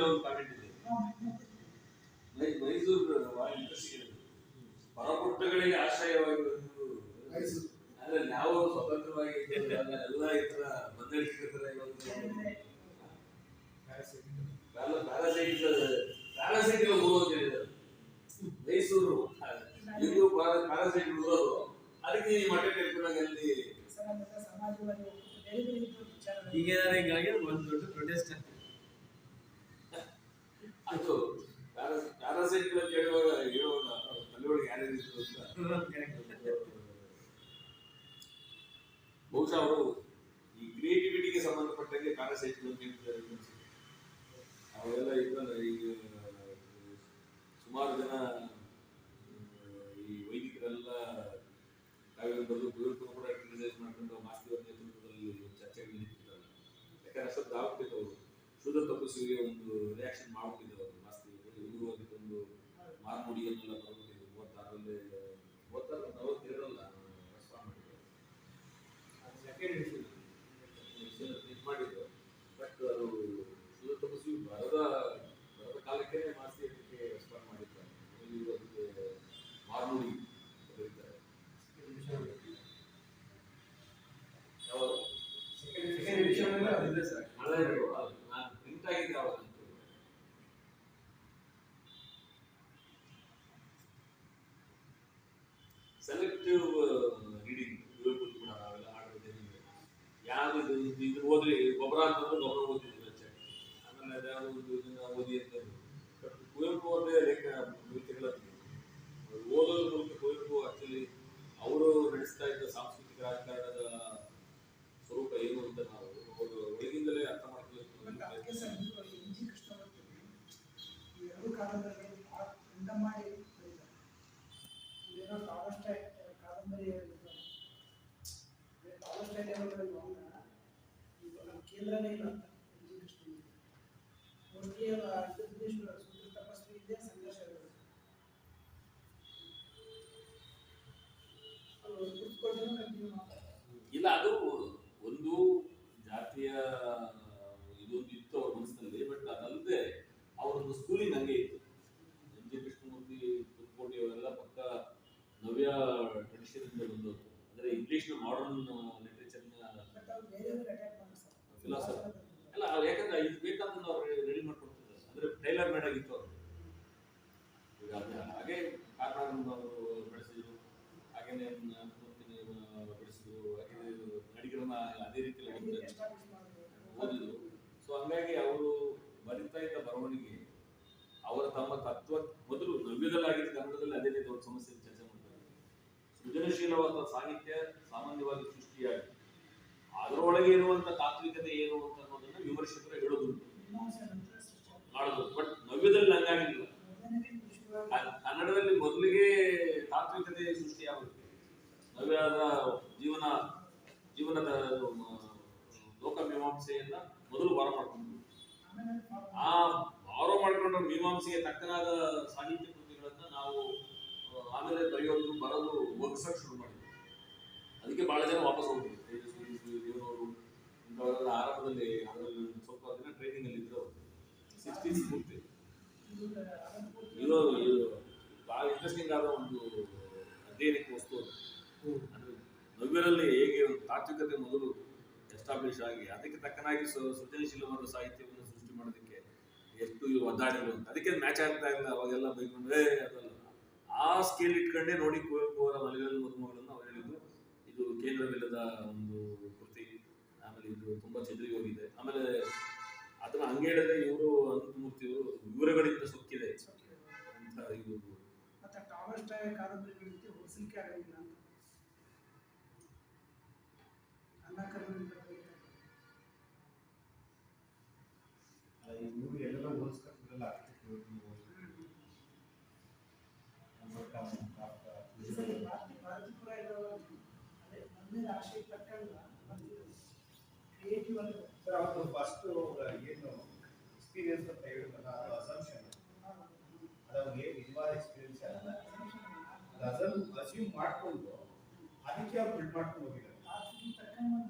ಮೇಲೆ ಒಂದು ಕಾಮೆಂಟ್ ಇದೆ. ಮೈಸೂರು ಬಹಳ ಇಂಟ್ರೆಸ್ಟಿಂಗ್ ಇದೆ ಪರಪುಟ್ಟಗಳಿಗೆ ಆಶ್ರಯವಾಗಿರುವುದು ಮೈಸೂರು. ಅಂದ್ರೆ ನಾವು ಸ್ವತಂತ್ರವಾಗಿ ಎಲ್ಲಾ ಎಲ್ಲ ಈ ತರ ಬಂದಳಿಸಿರ್ತಾರೆ ಪ್ಯಾರಾಸೈಟ್ ಪ್ಯಾರಾಸೈಟ್ ಊರೋದು ಹೇಳಿದ್ದಾರೆ ಮೈಸೂರು ಇದು ಪ್ಯಾರ- ಪ್ಯಾರಾಸೈಟ್ ಅದಕ್ಕೆ ಈ ಮಠ ಕಟ್ಕೊಂಡಾಗ ಅಲ್ಲಿ. ಈಗ ಹಿಂಗಾಗಿ ಒಂದು ದೊಡ್ಡ ಪ್ರೊಟೆಸ್ಟ್ ಅದು ಪ್ಯಾರಾ- ಪ್ಯಾರಾಸೈಟ್ ಅಂತ ಹೇಳುವಾಗ ತಲೆಯೊಳಗೆ ಯಾರ್ಯಾರು ಇದ್ರು ಅಂತ ಬಹುಶಃ ಅವರು ಈ ಕ್ರಿಯೇಟಿವಿಟಿಗೆ ಸಂಬಂಧಪಟ್ಟಂಗೆ ಪ್ಯಾರಾಸೈಟ್ಗಳು ಹೇಳ್ತಾರೆ ಅವರೆಲ್ಲ ಇದ್ರಲ್ಲ ಈಗ ಸುಮಾರು ಜನ, ಈ ವೈದಿಕರೆಲ್ಲ ಕಾವ್ಯ ಬಂದು ಕುವೆಂಪು ಕೂಡ ಕ್ರಿಟಿಸೈಸ್ ಮಾಡ್ಕೊಂಡು ಮಾಸ್ತಿಯವರ ನೇತೃತ್ವದಲ್ಲಿ ಚರ್ಚೆಗಳು ನಿಂತಿರ್ತಾರೆ. ಯಾಕಂದ್ರೆ ಅಷ್ಟೊತ್ತು ಆಗ್ತಿತ್ತು ಅವರು. ಶುದ್ಧ ತಪಸ್ಸಿಗೆ ಒಂದು ರಿಯಾಕ್ಷನ್ ಮಾಡ್ಬಿಟ್ಟಿದ್ರು ಸೆಲೆಕ್ಟಿವ್ ರೀಡಿಂಗ್ ಕೂಡ ನಾವೆಲ್ಲ ಮಾಡಿದ್ದೇವೆ ಯಾರು ಇದು ಇದು- ಓದ್ರಿ ಗೊಬ್ಬರ ಅಂತಂದ್ರೆ ಗೊಬ್ಬರ ಓದಿದ್ವಿ ಅಷ್ಟೇ. ಆಮೇಲೆ ಒಂದು ಓದಿ ಅಂತ ಕುವೆಂಪು ಕೃತಿಗಳ ಓದೋದ್ರ ಮೂಲಕ ಕುವೆಂಪು ಆಕ್ಚುಲಿ ಅವರು ನಡೆಸ್ತಾ ಇದ್ದ ಸಾಂಸ್ಕೃತಿಕ ರಾಜಕಾರಣದ ಸ್ವರೂಪ ಏನು ಅಂತ ನಾವು ಅವರು ಒಳಗಿಂದಲೇ ಅರ್ಥ ಮಾಡ್ಕೊಳ್ಳೋದು ಇದು ಎಂ ಜಿ ಕೃಷ್ಣಮೂರ್ತಿ ಈ ಎರಡು ಕಾದಂಬರಿಗಳು ಭಾಳ ಖಂಡ ಮಾಡಿ ಬರೀತಾರೆ ಇದೇನೋ ಟಾಲಸ್ಟಾಯ್ ಕಾದಂಬರಿ ಹೇಳಿದ್ರು ಟಾಲಸ್ಟಾಯ್ ಲೆವೆಲ್ಗಳಲ್ಲಿ ಹೋಗ ಇದು ನಮ್ಮ ಕೇಂದ್ರನೇ ಇಲ್ಲ ಮೋಸ್ಟ್ಲಿ ತಪಸ್ವಿ ಇದೆ ಸಂಘರ್ಷ ಕುತ್ಕೊಂಡು ಇಲ್ಲ ಅದು ಒಂದು ಜಾತಿಯ ಇದೊಂದು ಇತ್ತು ಅವ್ರ ಮನಸ್ಸಿನಲ್ಲಿ ಬಟ್ ಅದಲ್ಲದೆ ಅವರೊಂದು ಸ್ಕೂಲಿಂಗ್ ಹಂಗೆ ಇತ್ತು. ಎಂ ಜಿ ಕೃಷ್ಣಮೂರ್ತಿ ಪುತ್ಕೋಟಿ ಅವರೆಲ್ಲ ಪಕ್ಕ ನವ್ಯ ಟ್ರೆಡಿಷನ್ ಇಂದ ಬಂದವರು. ಅಂದ್ರೆ ಇಂಗ್ಲಿಷ್ ಮಾಡರ್ನ್ ಲಿಟ್ರೇಚರ್ನ ಮಾಡ್ತಾರೆ ಸರ್ ಇಲ್ಲ ಅವ್ರು ಯಾಕಂದ್ರೆ ಇದು ಬೇಕಾದ್ರೆ ಅವ್ರು ರೆಡಿ ಮಾಡ್ಕೊಡ್ತಿದ್ದಾರೆ. ಅಂದ್ರೆ ಟೈಲರ್ ಮೇಡ್ ಆಗಿತ್ತು ಅವರು. ಈಗ ಹಾಗೆ ಕಾರ್ನಾಡನ್ನು ಅವರು ಬೆಳೆಸಿದ್ರು. ಹಾಗೇನೆ ಬೆಳೆಸಿದ್ರು. ಹಾಗೆ ನಡಿಗರನ್ನ ಅದೇ ರೀತಿಯಲ್ಲಿ ಓದಿದ್ರು. ಸೊ ಹಂಗಾಗಿ ಅವರು ಬರಿತಾ ಇದ್ದ ಬರವಣಿಗೆ ಅವರ ತಮ್ಮ ತತ್ವ ಮೊದಲು ನವ್ಯದಲ್ಲಾಗಿದ್ದ ಕನ್ನಡದಲ್ಲಿ ಅದೇ ರೀತಿ ಅವ್ರ ಸಮಸ್ಯೆ ಚರ್ಚೆ ಮಾಡ್ತಾರೆ ಸೃಜನಶೀಲವಾದ ಸಾಹಿತ್ಯ ಸಾಮಾನ್ಯವಾಗಿ ಸೃಷ್ಟಿಯಾಗಿ ಅದರೊಳಗೆ ಇರುವಂತ ತಾತ್ವಿಕತೆ ಏನು ಅಂತ ಅನ್ನೋದನ್ನ ವಿಮರ್ಶಕರು ಹೇಳೋದುಂಟು. ಮಾಡೋದು. ಬಟ್ ನವ್ಯದಲ್ಲಿ ಹಂಗಾಗಿಲ್ಲ. ಕನ್ನಡದಲ್ಲಿ ಮೊದಲಿಗೆ ತಾತ್ವಿಕತೆ ಸೃಷ್ಟಿಯಾಗುತ್ತೆ ನವ್ಯದ ಜೀವನ, ಜೀವನದ ಲೋಕ ಮೀಮಾಂಸೆಯನ್ನ ಮೊದಲು ಬಾರ ಮಾಡ್ಕೊಂಡು ಆ ಬಾರೋ ಮಾಡ್ಕೊಂಡ ಮೀಮಾಂಸೆಗೆ ತಕ್ಕನಾದ ಸಾಹಿತ್ಯ ಕೃತಿಗಳನ್ನ ನಾವು ಆಮೇಲೆ ಬರೆಯೋದು, ಬರೋದು ಒಗ್ಸಕ್ ಶುರು ಮಾಡಿದ್ವಿ. ಅದಕ್ಕೆ ಬಹಳ ಜನ ವಾಪಸ್ ದೇವರವರು ಅದರಲ್ಲಿ ಸ್ವಲ್ಪ ದಿನ ಟ್ರೈನಿಂಗ್ ಅಲ್ಲಿ ಇದ್ರು ಸಿಕ್ಸ್ಟೀಸ್ ಪೂರ್ತಿ. ಇದು ಭಾಳ ಇಂಟ್ರೆಸ್ಟಿಂಗ್ ಆದ ಒಂದು ಅಧ್ಯಯನಕ್ಕೆ ವಸ್ತು ಅದು. ನವ್ಯರಲ್ಲಿ ಹೇಗೆ ಒಂದು ತಾತ್ವಿಕತೆ ಮೊದಲು ಎಸ್ಟಾಬ್ಲಿಷ್ ಆಗಿ ಅದಕ್ಕೆ ತಕ್ಕನಾಗಿ ಸೃಜನಶೀಲವಾದ ಸಾಹಿತ್ಯವನ್ನು ಸೃಷ್ಟಿ ಮಾಡೋದಕ್ಕೆ ಎಷ್ಟು ಒದ್ದಾಡಿದ್ರು ಅಂತ. ಅದಕ್ಕೆ ಮ್ಯಾಚ್ ಆಗ್ತಾ ಇಲ್ಲ, ಅವಾಗೆಲ್ಲ ಬೈಕೊಂಡು ಏ, ಅದಲ್ಲ. ಆ ಸ್ಕೇಲ್ ಇಟ್ಕೊಂಡೇ ನೋಡಿ ಕುವೆಂಪು ಅವರ ಮಲೆಗಳಲ್ಲಿ ಮದುಮಗಳನ್ನು ಅವ್ರು ಹೇಳಿದ್ರು. ಇದು ಕೇಂದ್ರವಿಲ್ಲದ ಒಂದು ಇದು ತುಂಬಾ ಚೆದರಿ ಹೋಗಿದೆ ಆಮೇಲೆ ಅಥವಾ ಹಂಗೆ ಹೇಳಿದ್ರೆ ಇವರು ಅನಂತಮೂರ್ತಿ ಇವರು ವಿವರಗಳಿಂದ ಸೊಕ್ಕಿದೆ ಅಂತ ಇದು. ಮತ್ತೆ ಹೋಲಿಸಲಿಕ್ಕೆ ಆಗಲಿಲ್ಲ ಅಂತ. ಬರೀತಾರೆ ಸರ್ ಅವತ್ತು ಫಸ್ಟ್ ಏನು ಎಕ್ಸ್ಪೀರಿಯನ್ಸ್ ಅಂತ ಹೇಳಿದ್ರಲ್ಲ ಅದು ಅಸಂಪ್ಷನ್ ಅದು ಅವ್ರಿಗೆ ನಿಜವಾದ ಎಕ್ಸ್ಪೀರಿಯನ್ಸ್ ಅಲ್ಲ ಅದನ್ನು ಅಸ್ಯೂಮ್ ಮಾಡಿಕೊಂಡು ಅದಕ್ಕೆ ಅವ್ರು ಬಿಲ್ಡ್ ಮಾಡ್ಕೊಂಡು ಹೋಗಿದ್ದಾರೆ ತಾತ್ವಿಕ ತಕ್ಕಂಗ